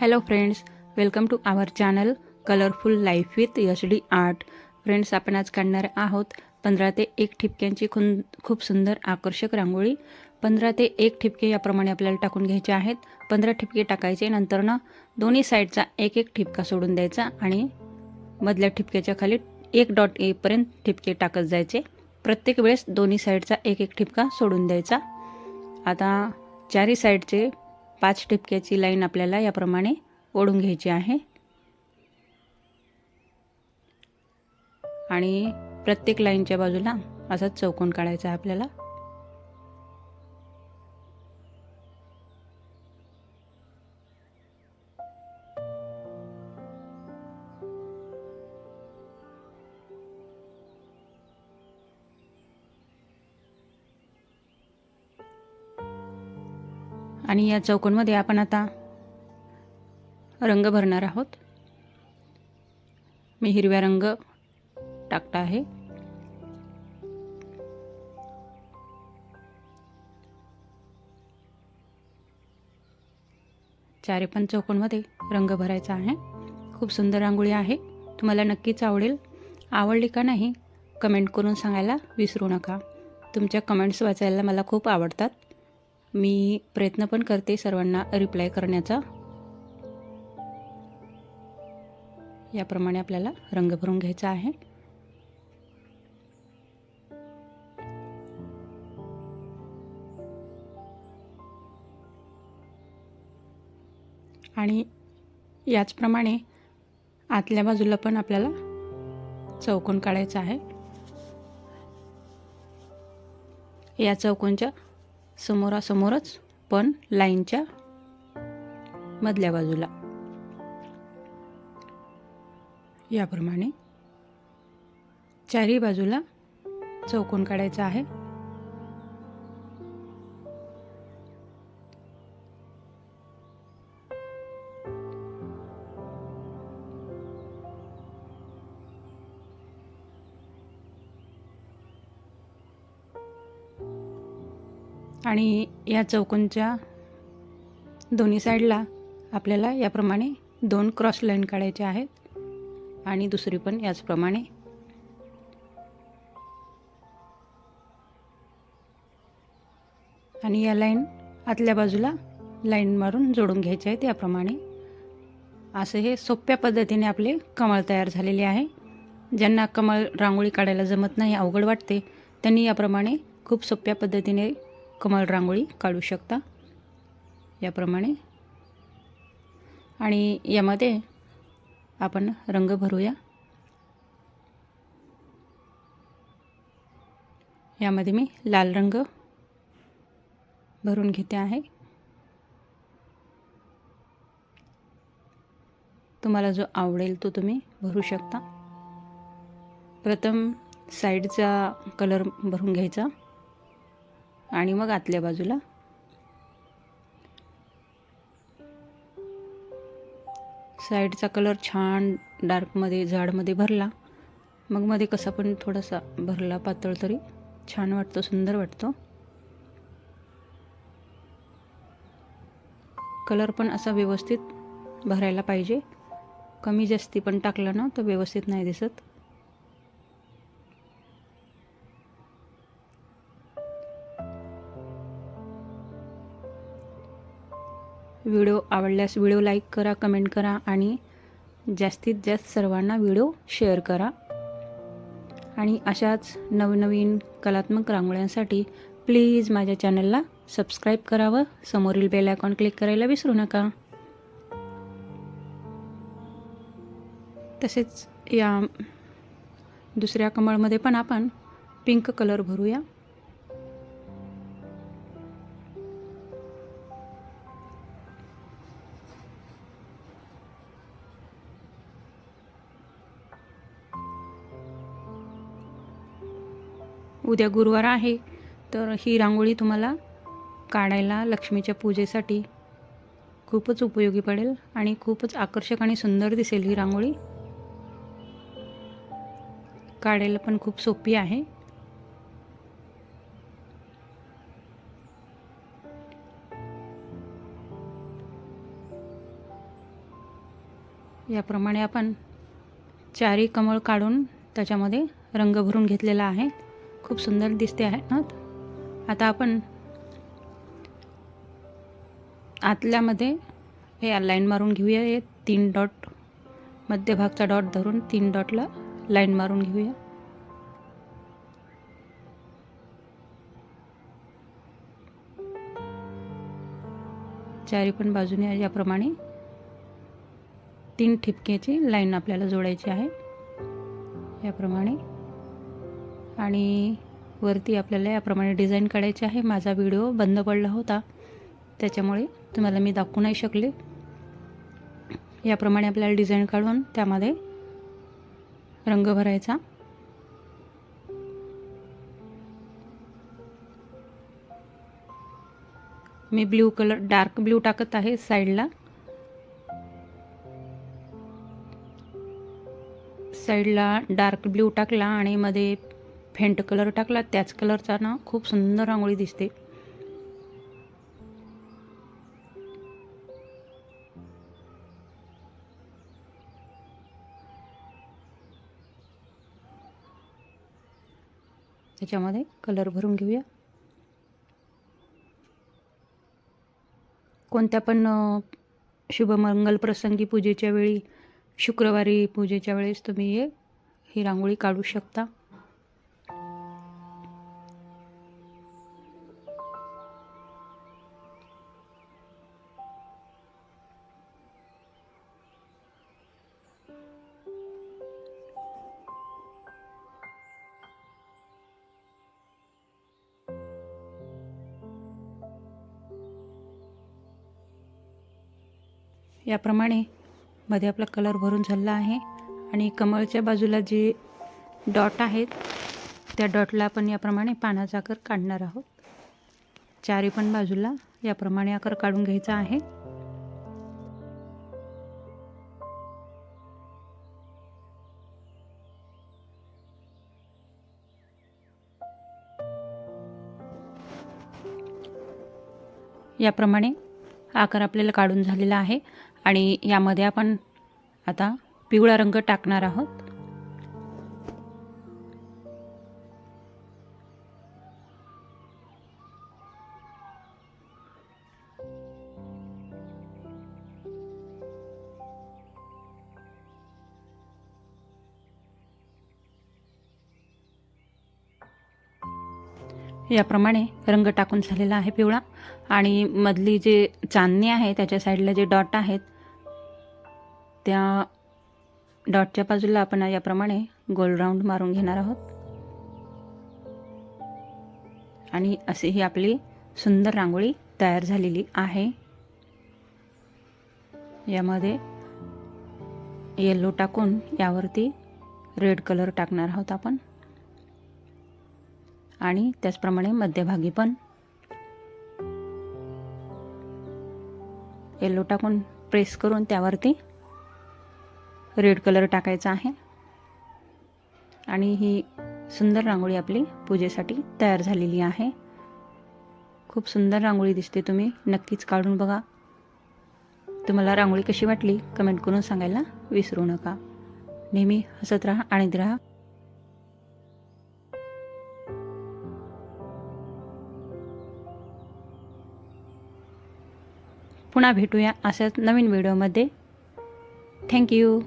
Hello friends welcome to our channel colourful life with Yash the art friends आपण आज काढणार आहोत पंधरा ते एक ठिपक्यांची खुन खूप सुंदर आकर्षक रांगोळी. पंधरा ते एक ठिपके याप्रमाणे आपल्याला टाकून घ्यायचे आहेत. पंधरा ठिपके टाकायचे नंतर ना दोन्ही साईडचा एक एक ठिपका सोडून द्यायचा आणि मधल्या ठिपक्याच्या खाली एक डॉट एपर्यंत ठिपके टाकत जायचे. प्रत्येक वेळेस दोन्ही साईडचा एक एक ठिपका सोडून द्यायचा. आता चारी साईडचे पाच ठिपक्याची लाईन आपल्याला याप्रमाणे ओढून घ्यायची आहे. आणि प्रत्येक लाईनच्या बाजूला असा चौकोन काढायचा आहे आपल्याला. आणि या चौकोनमध्ये आपण आता रंग भरणार आहोत. मी हिरव्या रंग टाकता आहे. चारे पण चौकोनमध्ये रंग भरायचा आहे. खूप सुंदर रांगोळी आहे. तुम्हाला नक्कीच आवडेल. आवडली का नाही कमेंट करून सांगायला विसरू नका. तुमच्या कमेंट्स वाचायला मला खूप आवडतात. मी प्रयत्न पण करते सर्वांना रिप्लाय करण्याचा. याप्रमाणे आपल्याला रंग भरून घ्यायचा आहे. आणि याचप्रमाणे आतल्या बाजूला पण आपल्याला चौकोन काढायचा आहे. या चौकोनच्या समोरासमोरच पण लाईनच्या मधल्या बाजूला. याप्रमाणे चारही बाजूला चौकोन काढायचा आहे. आणि या चौकोनच्या दोन्ही साईडला आपल्याला याप्रमाणे दोन क्रॉस लाईन काढायचे आहेत आणि दुसरी पण याचप्रमाणे आणि या लाईन आतल्या बाजूला लाईन मारून जोडून घ्यायचे आहेत याप्रमाणे. असं हे सोप्या पद्धतीने आपले कमळ तयार झालेले आहे. ज्यांना कमळ रांगोळी काढायला जमत नाही अवघड वाटते त्यांनी याप्रमाणे खूप सोप्या पद्धतीने कमळ रांगोळी काढू शकता याप्रमाणे. आणि यामध्ये आपण रंग भरूया. यामध्ये मी लाल रंग भरून घेते आहे. तुम्हाला जो आवडेल तो तुम्ही भरू शकता. प्रथम साईडचा कलर भरून घ्यायचा. आणि मग आतल्या बाजूला. साईडचा कलर छान डार्कमध्ये झाडमध्ये भरला. मग मध्ये कसा पण थोडासा भरला पातळ तरी छान वाटतो सुंदर वाटतो. कलर पण असा व्यवस्थित भरायला पाहिजे. कमी जास्ती पण टाकलं ना तर व्यवस्थित नाही दिसत. व्हिडिओ आवडल्यास व्हिडिओ लाईक करा कमेंट करा आणि जास्तीत जास्त सर्वांना व्हिडिओ शेअर करा. आणि अशाच नवनवीन कलात्मक रांगोळ्यांसाठी प्लीज माझ्या चॅनलला सबस्क्राईब करावं. समोरील बेल आयकॉन क्लिक करायला विसरू नका. तसेच या दुसऱ्या कमळमध्ये पण आपण पिंक कलर भरूया. उद्या गुरुवार आहे तर ही रांगोळी तुम्हाला काढायला लक्ष्मीच्या पूजेसाठी खूपच उपयोगी पडेल आणि खूपच आकर्षक आणि सुंदर दिसेल ही रांगोळी. काढायला पण खूप सोपी आहे. याप्रमाणे आपण चारी कमळ काढून त्याच्यामध्ये रंग भरून घेतलेला आहे. खूप सुंदर दिसते आहे ना आता आपण आतल्यामध्ये हे लाईन मारून घेऊया हे तीन डॉट मध्यभागचा डॉट धरून तीन डॉटला लाईन मारून घेऊया. चारी पण बाजूने याप्रमाणे तीन ठिपक्याची लाईन आपल्याला जोडायची आहे. याप्रमाणे आणि वरती आपल्याला याप्रमाणे डिझाईन काढायची आहे. माझा व्हिडिओ बंद पडला होता. त्याच्यामुळे तुम्हाला मी दाखवू नाही शकले. याप्रमाणे आपल्याला डिझाईन काढून त्यामध्ये रंग भरायचा. मी ब्ल्यू कलर डार्क ब्ल्यू टाकत आहे साईडला. साईडला डार्क ब्ल्यू टाकला आणि मध्ये फेंट कलर टाकला त्याच कलरचा ना खूप सुंदर रांगोळी दिसते. त्याच्यामध्ये कलर भरून घेऊया. कोणत्या पण शुभमंगल प्रसंगी पूजेच्या वेळी शुक्रवारी पूजेच्या वेळेस तुम्ही हे ही रांगोळी काढू शकता. याप्रमाणे मध्ये आपला कलर भरून झाला आहे. आणि कमळच्या बाजूला जे डॉट आहेत त्या डॉटला आपण याप्रमाणे पानाचा आकार काढणार आहोत. चारी पण बाजूला याप्रमाणे आकार काढून घ्यायचा आहे. याप्रमाणे आकार आपल्याला काढून झालेला आहे. आणि यामध्ये आपण आता पिवळा रंग टाकणार आहोत. याप्रमाणे रंग टाकून झालेला आहे पिवळा. आणि मधली जे चांदणी आहे त्याच्या साईडला जे डॉट आहेत त्या डॉटच्या बाजूला आपण याप्रमाणे गोल राऊंड मारून घेणार आहोत. आणि अशी ही आपली सुंदर रांगोळी तयार झालेली आहे. यामध्ये येल्लो टाकून यावरती रेड कलर टाकणार आहोत आपण. आणि त्याचप्रमाणे मध्यभागी पण. येलो टाकून प्रेस करून त्यावरती रेड कलर टाकायचा आहे. आणि ही सुंदर रांगोळी आपली पूजेसाठी तयार झालेली आहे. खूप सुंदर रांगोळी दिसते तुम्ही नक्कीच काढून बघा. तुम्हाला रांगोळी कशी वाटली कमेंट करून सांगायला विसरू नका. नेहमी हसत राहा आणि राहा. पुन्हा भेटूया अशाच नवीन व्हिडिओमध्ये. थँक्यू